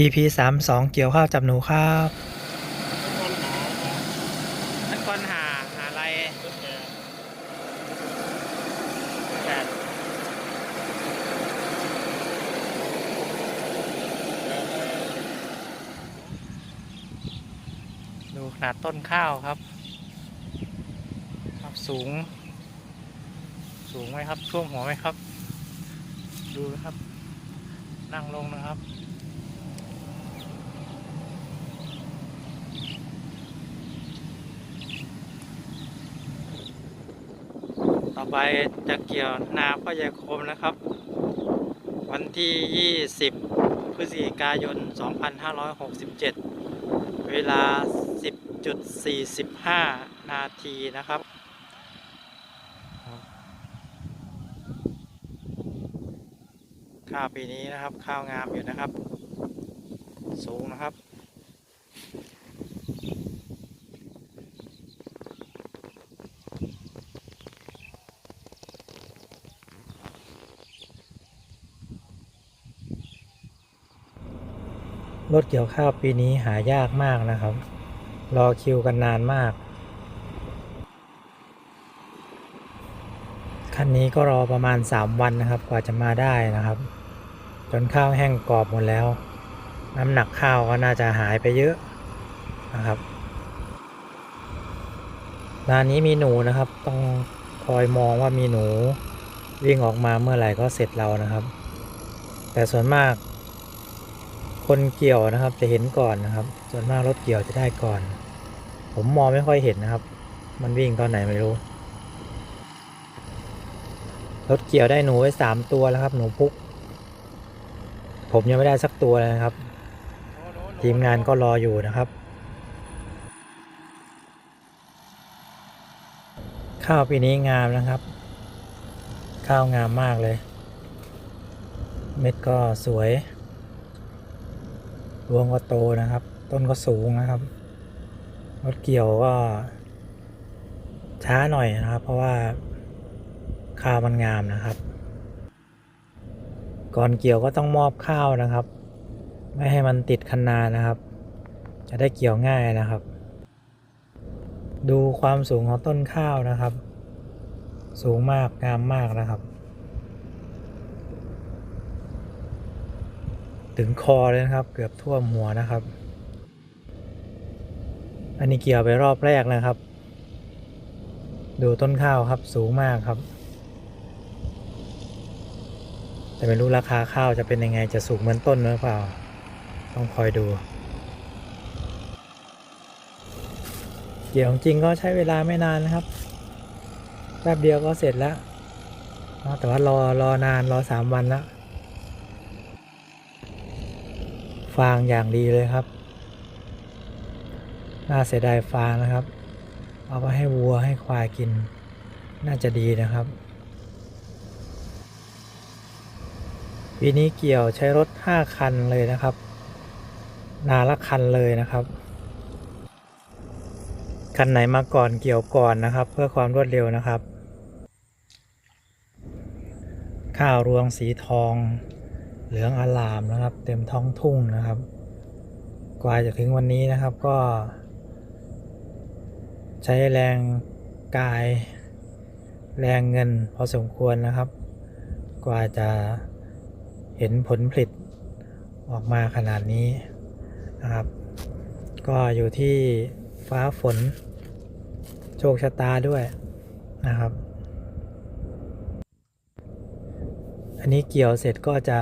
EP สามสองเกี่ยวข้าวจับหนูครับคนหานักคนหาหาอะไรดูขนาดต้นข้าวครับ ครับสูง สูงไหมครับท่วมหัวไหมครับ ดูนะครับ นั่งลงนะครับ ไปจะเกี่ยวนาพ่อใหญ่คมนะครับ วันที่ 20 พฤศจิกายน 2567 เวลา 10.45 นาทีนะครับข้าวปีนี้นะครับ ข้าวงามอยู่นะครับ สูงนะครับ รถเกี่ยวข้าวปีนี้หายากมากนะครับ รอคิวกันนานมาก คันนี้ก็รอประมาณ 3 วันนะครับ กว่าจะมาได้นะครับ จนข้าวแห้งกรอบหมดแล้ว น้ำหนักข้าวก็น่าจะหายไปเยอะนะครับร้านนี้มีหนูนะครับ ต้องคอยมองว่ามีหนูวิ่งออกมาเมื่อไหร่ก็เสร็จเรานะครับ แต่ส่วนมาก คนเกี่ยวนะครับจะเห็นก่อนนะครับ ส่วนมากรถเกี่ยวจะได้ก่อน ผมมองไม่ค่อยเห็นนะครับ มันวิ่งตอนไหนไม่รู้ รถเกี่ยวได้หนูไว้สามตัวแล้วครับ หนูพุก ผมยังไม่ได้สักตัวเลยนะครับ ทีมงานก็รออยู่นะครับ ข้าวปีนี้งามนะครับ ข้าวงามมากเลย เม็ดก็สวย รวงก็โตนะครับ ต้นก็สูงนะครับรถเกี่ยวก็ช้าหน่อยนะครับ เพราะว่าข้าวมันงามนะครับ ก่อนเกี่ยวก็ต้องมอบข้าวนะครับ ไม่ให้มันติดคันนานะครับ จะได้เกี่ยวง่ายนะครับ ดูความสูงของต้นข้าวนะครับ สูงมากงามมากนะครับ ถึงคอเลยนะครับ เกือบท่วมหัวนะครับ อันนี้เกี่ยวไปรอบแรกนะครับ ดูต้นข้าวครับสูงมากครับ แต่ไม่รู้ราคาข้าวจะเป็นยังไงจะสูงเหมือนต้นหรือเปล่า ต้องคอยดู เกี่ยวจริงก็ใช้เวลาไม่นานนะครับแป๊บเดียวก็เสร็จแล้วแต่ว่ารอรอนานรอสามวันแล้ว ฟางอย่างดีเลยครับ น่าเสียดายฟางนะครับ เอาไปให้วัวให้ควายกิน น่าจะดีนะครับ ปีนี้เกี่ยวใช้รถ 5 คันเลยนะครับ นาละคันเลยนะครับ คันไหนมาก่อนเกี่ยวก่อนนะครับ เพื่อความรวดเร็วนะครับ ข้าวรวงสีทอง เหลืองอาลามนะครับ เต็มท้องทุ่งนะครับ กว่าจะถึงวันนี้นะครับก็ ใช้แรงกาย แรงเงินพอสมควรนะครับ กว่าจะเห็นผลผลิตออกมาขนาดนี้นะครับ ก็อยู่ที่ฟ้าฝน โชคชะตาด้วยนะครับ อันนี้เกี่ยวเสร็จก็จะ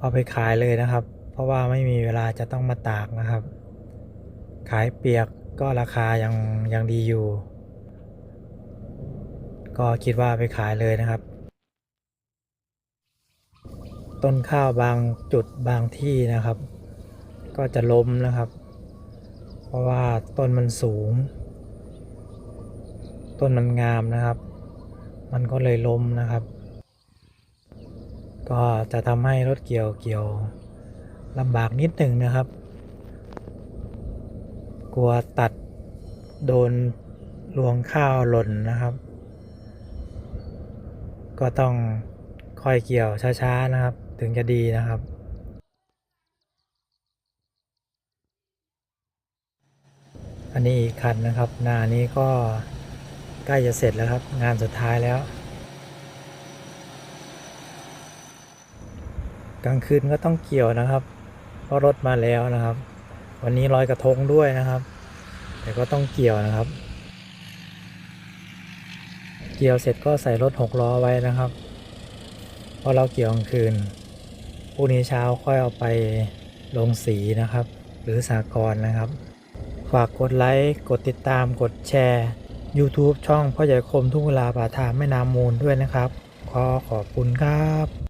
เอาไปขายเลยนะครับ เพราะว่าไม่มีเวลาจะต้องมาตากนะครับ ขายเปียกก็ราคายังยังดีอยู่ ก็คิดว่าไปขายเลยนะครับ ต้นข้าวบางจุดบางที่นะครับ ก็จะล้มนะครับ เพราะว่าต้นมันสูง ต้นมันงามนะครับ มันก็เลยล้มนะครับ ก็จะทำให้รถเกี่ยวเกี่ยวลำบากนิดหนึ่งนะครับ กลัวตัดโดนรวงข้าวหล่นนะครับ ก็ต้องค่อยเกี่ยวช้าๆนะครับ ถึงจะดีนะครับ อันนี้อีกคันนะครับ หน้านี้ก็ใกล้จะเสร็จแล้วครับ งานสุดท้ายแล้ว กลางคืนก็ต้องเกี่ยวนะครับเพราะรถมาแล้วนะครับ วันนี้ลอยกระทงด้วยนะครับ แต่ก็ต้องเกี่ยวนะครับ เกี่ยวเสร็จก็ใส่รถหกล้อไว้นะครับเพราะเราเกี่ยวกลางคืนพรุ่งนี้เช้าค่อยเอาไปลงสีนะครับ หรือสากรนะครับ ฝากกดไลค์กดติดตามกดแชร์ YouTube ช่องพ่อใหญ่คมทุ่งเวลาป่าทามแม่น้ำมูลด้วยนะครับ ขอขอบคุณครับ